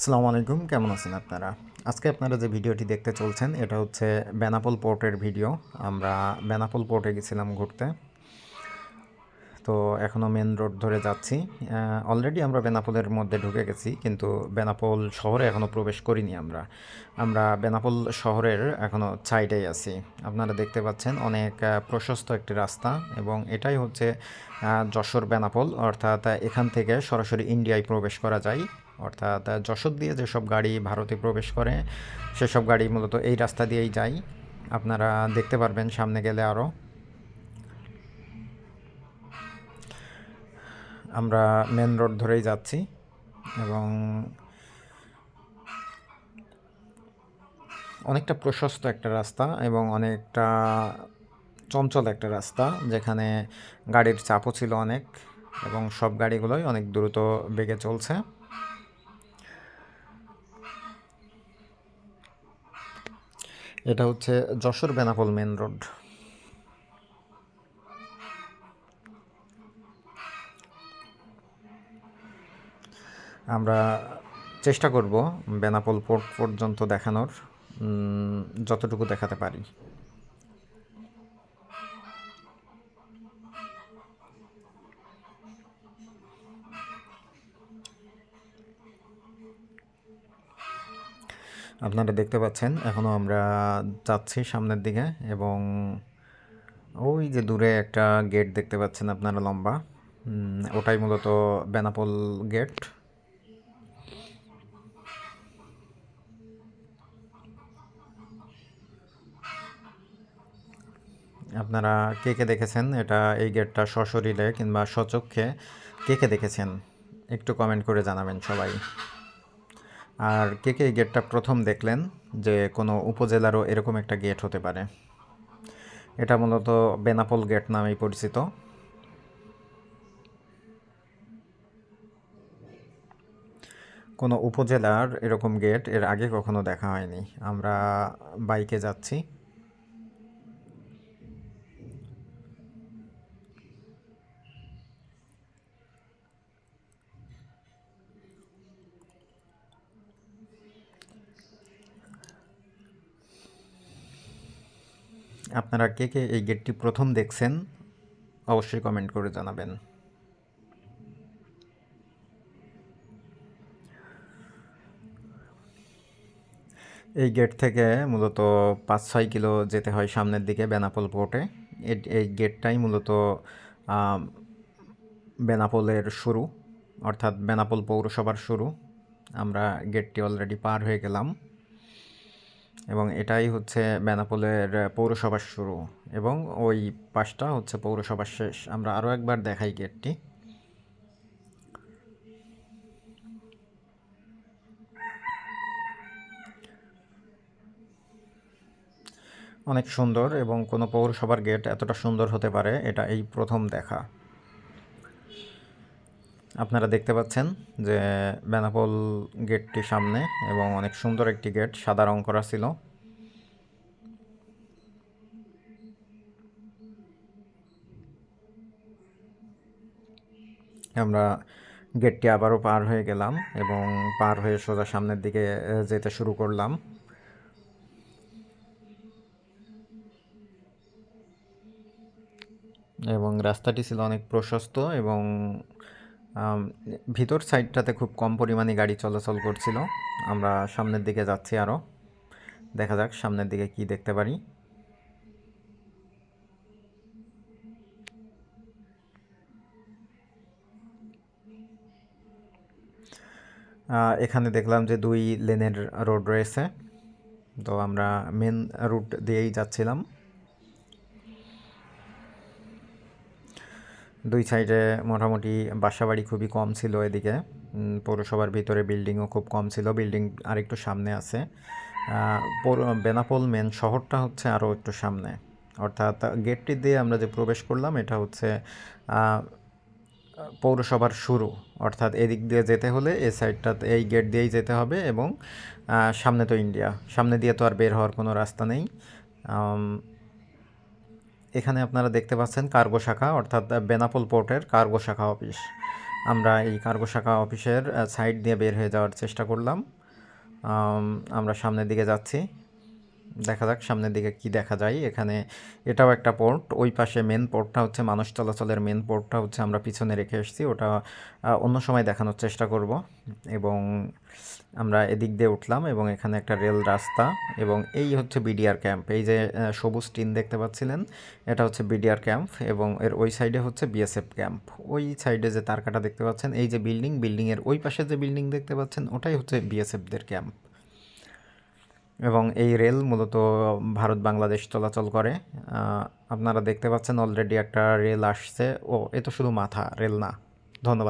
আসসালামু আলাইকুম, কেমন আছেন আপনারা? আজকে আপনারা যে ভিডিওটি দেখতে চলছেন, এটা হচ্ছে বেনাপোল পোর্টের ভিডিও। আমরা বেনাপোল পোর্টে গেছিলাম ঘুরতে। তো এখনও মেন রোড ধরে যাচ্ছি। অলরেডি আমরা বেনাপোলের মধ্যে ঢুকে গেছি, কিন্তু বেনাপোল শহরে এখনও প্রবেশ করিনি আমরা। আমরা বেনাপোল শহরের এখনও সাইডেই আছি। আপনারা দেখতে পাচ্ছেন অনেক প্রশস্ত একটি রাস্তা এবং এটাই হচ্ছে যশোর বেনাপোল। অর্থাৎ এখান থেকে সরাসরি ইন্ডিয়ায় প্রবেশ করা যায়। অর্থাৎ যশোর দিয়ে যেসব গাড়ি ভারতে প্রবেশ করে, সেসব গাড়ি মূলত এই রাস্তা দিয়েই যায়। আপনারা দেখতে পারবেন সামনে গেলে আরও আমরা মেন রোড ধরেই যাচ্ছি এবং অনেকটা প্রশস্ত একটা রাস্তা এবং অনেকটা চঞ্চল একটা রাস্তা, যেখানে গাড়ির চাপও ছিল অনেক এবং সব গাড়িগুলোই অনেক দ্রুত বেগে চলছে। এটা হচ্ছে যশোর বেনাপোল মেন রোড। আমরা চেষ্টা করব বেনাপোল পোর্ট পর্যন্ত দেখানোর যতটুকু দেখাতে পারি। আপনারা দেখতে পাচ্ছেন এখনও আমরা যাচ্ছি সামনের দিকে এবং ওই যে দূরে একটা গেট দেখতে পাচ্ছেন আপনারা লম্বা। ওটাই মূলত বেনাপোল গেট আপনারা কে কে দেখেছেন? এটা এই গেটটা সশরীরে কিংবা সচক্ষে কে কে দেখেছেন? একটু কমেন্ট করে জানাবেন সবাই। আর কে কে এই গেটটা প্রথম দেখলেন যে কোনো উপজেলারও এরকম একটা গেট হতে পারে? এটা মূলত বেনাপোল গেট নামেই পরিচিত। কোনো উপজেলার এরকম গেটের আগে কখনো দেখা হয়নি। আমরা বাইকে যাচ্ছি। আপনারা কে কে এই গেটটি প্রথম দেখছেন, অবশ্যই কমেন্ট করে জানাবেন। এই গেট থেকে মূলত পাঁচ ছয় কিলো যেতে হয় সামনের দিকে বেনাপোল পোর্টে। এই গেটটাই মূলত বেনাপোলের শুরু, অর্থাৎ বেনাপোল পৌরসভার শুরু। আমরা গেটটি অলরেডি পার হয়ে গেলাম। এবং এটাই হচ্ছে বেনাপোলের পৌরসভার শুরু। এবং ওই পাশটা হচ্ছে পৌরসভার শেষ। আমরা আরও একবার দেখাই গেটটি। অনেক সুন্দর এবং কোনো পৌরসভার গেট এতটা সুন্দর হতে পারে, এটা এই প্রথম দেখা। আপনারা দেখতে পাচ্ছেন যে বেনাপোল গেটটি সামনে এবং অনেক সুন্দর একটি গেট, সাদা রং করা ছিল। আমরা গেটটি আবারও পার হয়ে গেলাম এবং পার হয়ে সোজা সামনের দিকে যেতে শুরু করলাম। এবং রাস্তাটি ছিল অনেক প্রশস্ত এবং ভিতর সাইডটাতে খুব কম পরিমাণে গাড়ি চলাচল করছিল। আমরা সামনের দিকে যাচ্ছি আরও দেখা যাক সামনের দিকে কি দেখতে পারি। এখানে দেখলাম যে দুই লেনের রোড রয়েছে। তো আমরা মেন রুট দিয়েই যাচ্ছিলাম। দুই সাইডে মোটামুটি বাসাবাড়ি খুবই কম ছিল এদিকে। পৌরসভার ভিতরে বিল্ডিংও খুব কম ছিল। বিল্ডিং আরেকটু সামনে আছে। বেনাপোল মেন শহরটা হচ্ছে আরও একটু সামনে। অর্থাৎ গেটটি দিয়ে আমরা যে প্রবেশ করলাম, এটা হচ্ছে পৌরসভার শুরু। অর্থাৎ এদিক দিয়ে যেতে হলে এই সাইডটা, এই গেট দিয়েই যেতে হবে এবং সামনে তো ইন্ডিয়া। সামনে দিয়ে তো আর বের হওয়ার কোনো রাস্তা নেই। এখানে আপনারা দেখতে পাচ্ছেন কার্গো শাখা অর্থাৎ বেনাপোল পোর্টের কার্গো শাখা অফিস। আমরা এই কার্গো শাখা অফিসের সাইড দিয়ে বের হয়ে যাওয়ার চেষ্টা করলাম। আম, আমরা সামনের দিকে যাচ্ছি। দেখা যাক সামনের দিকে কি দেখা যায়। এখানে এটাও একটা পোর্ট ওই পাশে মেন পোর্টটা হচ্ছে মানুষ চলাচলের মেন পোর্টটা হচ্ছে আমরা পিছনে রেখে এসেছি, ওটা অন্য সময় দেখানোর চেষ্টা করব। এবং আমরা এদিক দিয়ে উঠলাম এবং এখানে একটা রেল রাস্তা এবং এই হচ্ছে বিডিআর ক্যাম্প এই যে সবুজ টিন দেখতে পাচ্ছিলেন, এটা হচ্ছে বিডিআর ক্যাম্প এবং এর ওই সাইডে হচ্ছে বিএসএফ ক্যাম্প ওই সাইডে যে তারকাটা দেখতে পাচ্ছেন, এই যে বিল্ডিং বিল্ডিংয়ের ওই পাশে যে বিল্ডিং দেখতে পাচ্ছেন, ওটাই হচ্ছে বিএসএফদের ক্যাম্প এবং এই রেল মূলত ভারত বাংলাদেশ চলাচল করে। আপনারা দেখতে পাচ্ছেন অলরেডি একটা রেল আসছে। ও, এ তো শুধু মাথা, রেল না। ধন্যবাদ।